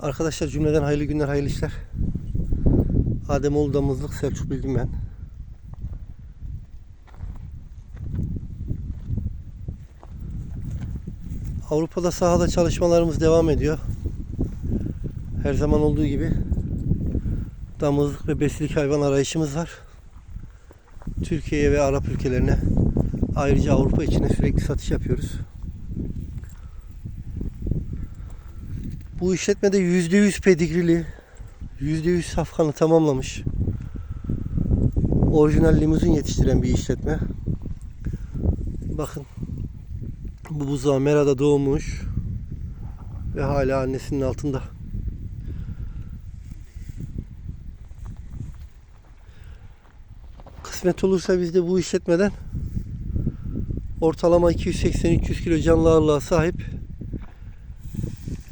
Arkadaşlar cümleden hayırlı günler, hayırlı işler. Ademoğlu Damızlık, Selçuk Bilgin ben. Avrupa'da sahada çalışmalarımız devam ediyor. Her zaman olduğu gibi damızlık ve besilik hayvan arayışımız var. Türkiye'ye ve Arap ülkelerine ayrıca Avrupa içine sürekli satış yapıyoruz. Bu işletmede %100 pedigrili, %100 safkanı tamamlamış. Orijinal limuzin yetiştiren bir işletme. Bakın bu buzağı Mera'da doğmuş ve hala annesinin altında. Kısmet olursa biz de bu işletmeden ortalama 280-300 kilo canlı ağırlığa sahip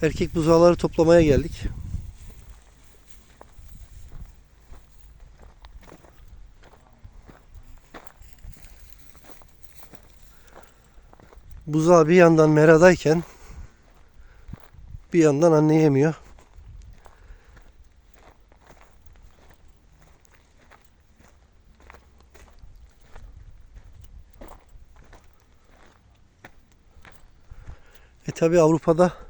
erkek buzağları toplamaya geldik. Buzağı bir yandan meradayken bir yandan anne yemiyor. E tabi Avrupa'da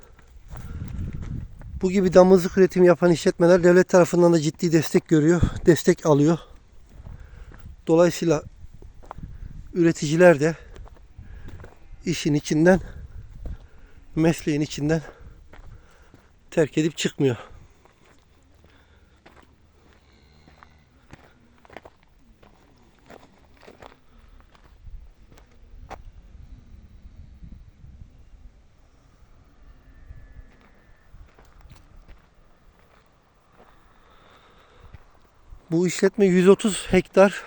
bu gibi damızlık üretimi yapan işletmeler devlet tarafından da ciddi destek görüyor, destek alıyor. Dolayısıyla üreticiler de işin içinden, mesleğin içinden terk edip çıkmıyor. Bu işletme 130 hektar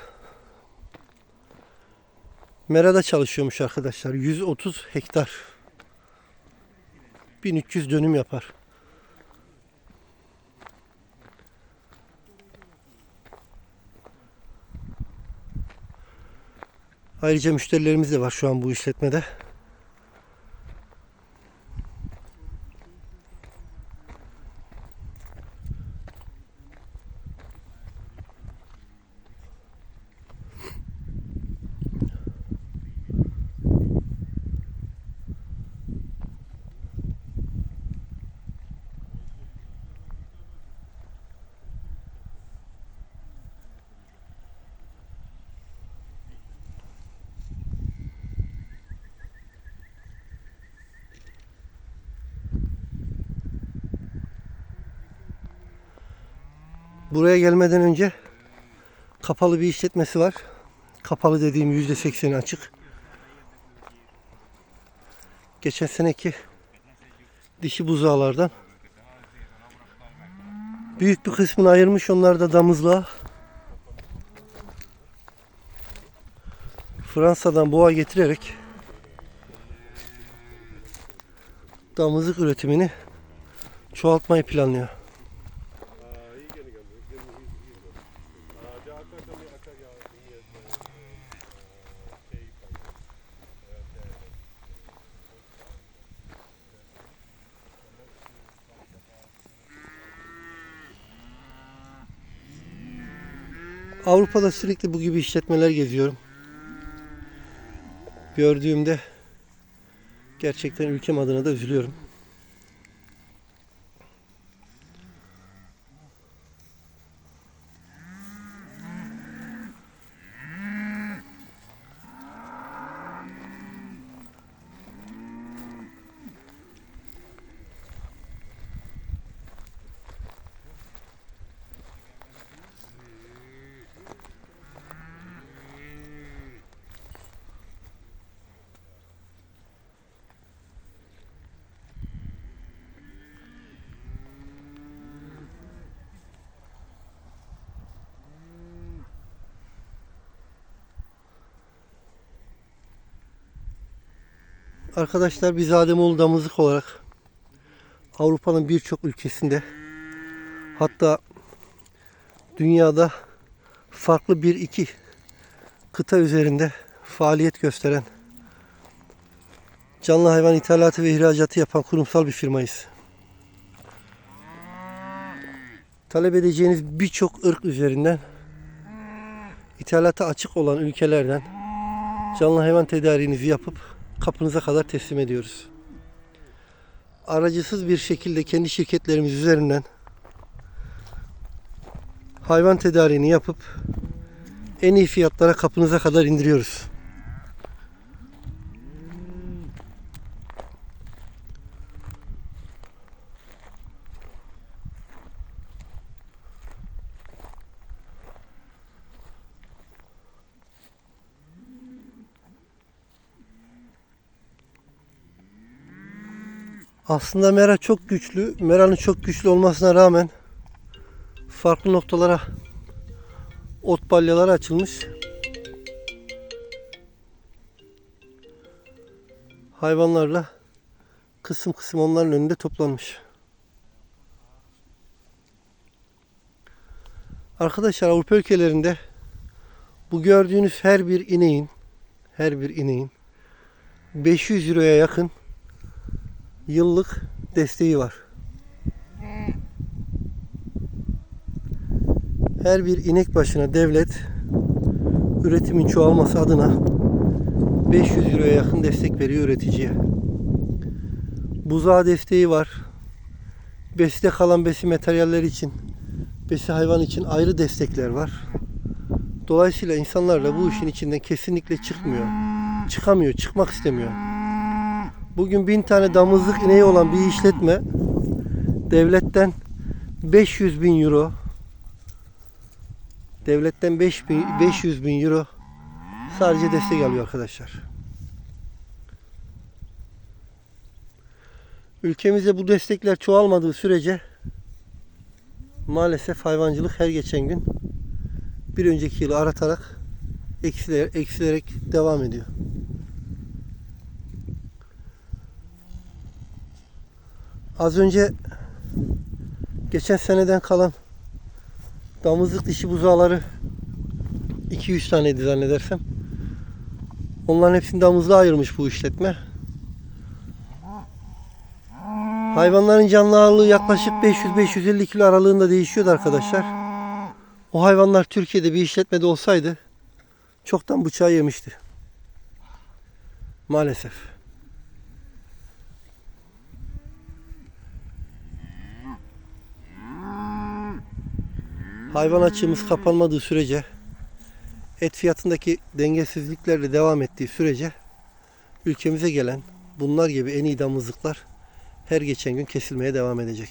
Merada çalışıyormuş arkadaşlar. 130 hektar. 1300 dönüm yapar. Ayrıca müşterilerimiz de var şu an bu işletmede. Buraya gelmeden önce kapalı bir işletmesi var. Kapalı dediğim %80'i açık. Geçen seneki dişi buzağlardan büyük bir kısmını ayırmış. Onlar da damızlığa. Fransa'dan boğa getirerek damızlık üretimini çoğaltmayı planlıyor. Avrupa'da sürekli bu gibi işletmeler geziyorum. Gördüğümde gerçekten ülkem adına da üzülüyorum. Arkadaşlar biz Ademoğlu damızlık olarak Avrupa'nın birçok ülkesinde hatta dünyada farklı bir iki kıta üzerinde faaliyet gösteren canlı hayvan ithalatı ve ihracatı yapan kurumsal bir firmayız. talep edeceğiniz birçok ırk üzerinden ithalata açık olan ülkelerden canlı hayvan tedariğinizi yapıp kapınıza kadar teslim ediyoruz. Aracısız bir şekilde kendi şirketlerimiz üzerinden hayvan tedariğini yapıp en iyi fiyatlara kapınıza kadar indiriyoruz. Aslında mera çok güçlü. Meranın çok güçlü olmasına rağmen farklı noktalara ot balyaları açılmış. Hayvanlarla kısım kısım onların önünde toplanmış. Arkadaşlar Avrupa ülkelerinde bu gördüğünüz her bir ineğin her bir ineğin 500 euroya yakın yıllık desteği var. Her bir inek başına devlet üretimin çoğalması adına 500 euroya yakın destek veriyor üreticiye. Buzağı desteği var. Beside kalan besi materyaller için, besi hayvan için ayrı destekler var. Dolayısıyla insanlar da bu işin içinden kesinlikle çıkmıyor. Çıkamıyor, çıkmak istemiyor. Bugün bin tane damızlık ineği olan bir işletme devletten 500 bin euro devletten 5 bin, 500 bin euro sadece destek alıyor arkadaşlar. Ülkemizde bu destekler çoğalmadığı sürece maalesef hayvancılık her geçen gün bir önceki yılı aratarak eksilerek, eksilerek devam ediyor. Az önce geçen seneden kalan damızlık dişi buzağları 200 taneydi zannedersem. Onların hepsini damızlığa ayırmış bu işletme. Hayvanların canlı ağırlığı yaklaşık 500-550 kilo aralığında değişiyordu arkadaşlar. O hayvanlar Türkiye'de bir işletmede olsaydı çoktan bıçağı yemişti. Maalesef. Hayvan açığımız kapanmadığı sürece et fiyatındaki dengesizliklerle devam ettiği sürece ülkemize gelen bunlar gibi en iyi damızlıklar her geçen gün kesilmeye devam edecek.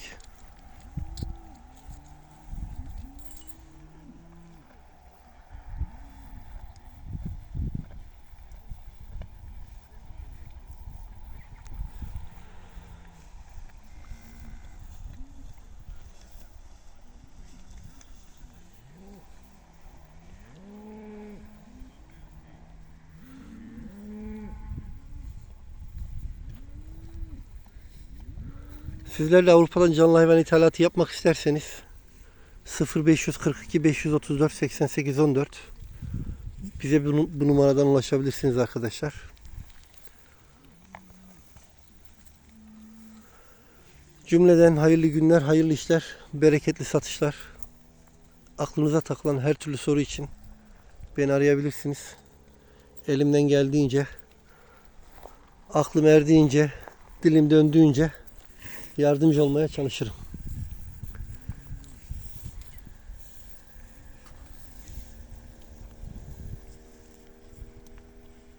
Sizler de Avrupa'dan canlı hayvan ithalatı yapmak isterseniz 0542 534 88 14 bize bu, bu numaradan ulaşabilirsiniz arkadaşlar. Cümleden hayırlı günler, hayırlı işler, bereketli satışlar. Aklınıza takılan her türlü soru için beni arayabilirsiniz. Elimden geldiğince, aklım erdiğince, dilim döndüğünce yardımcı olmaya çalışırım.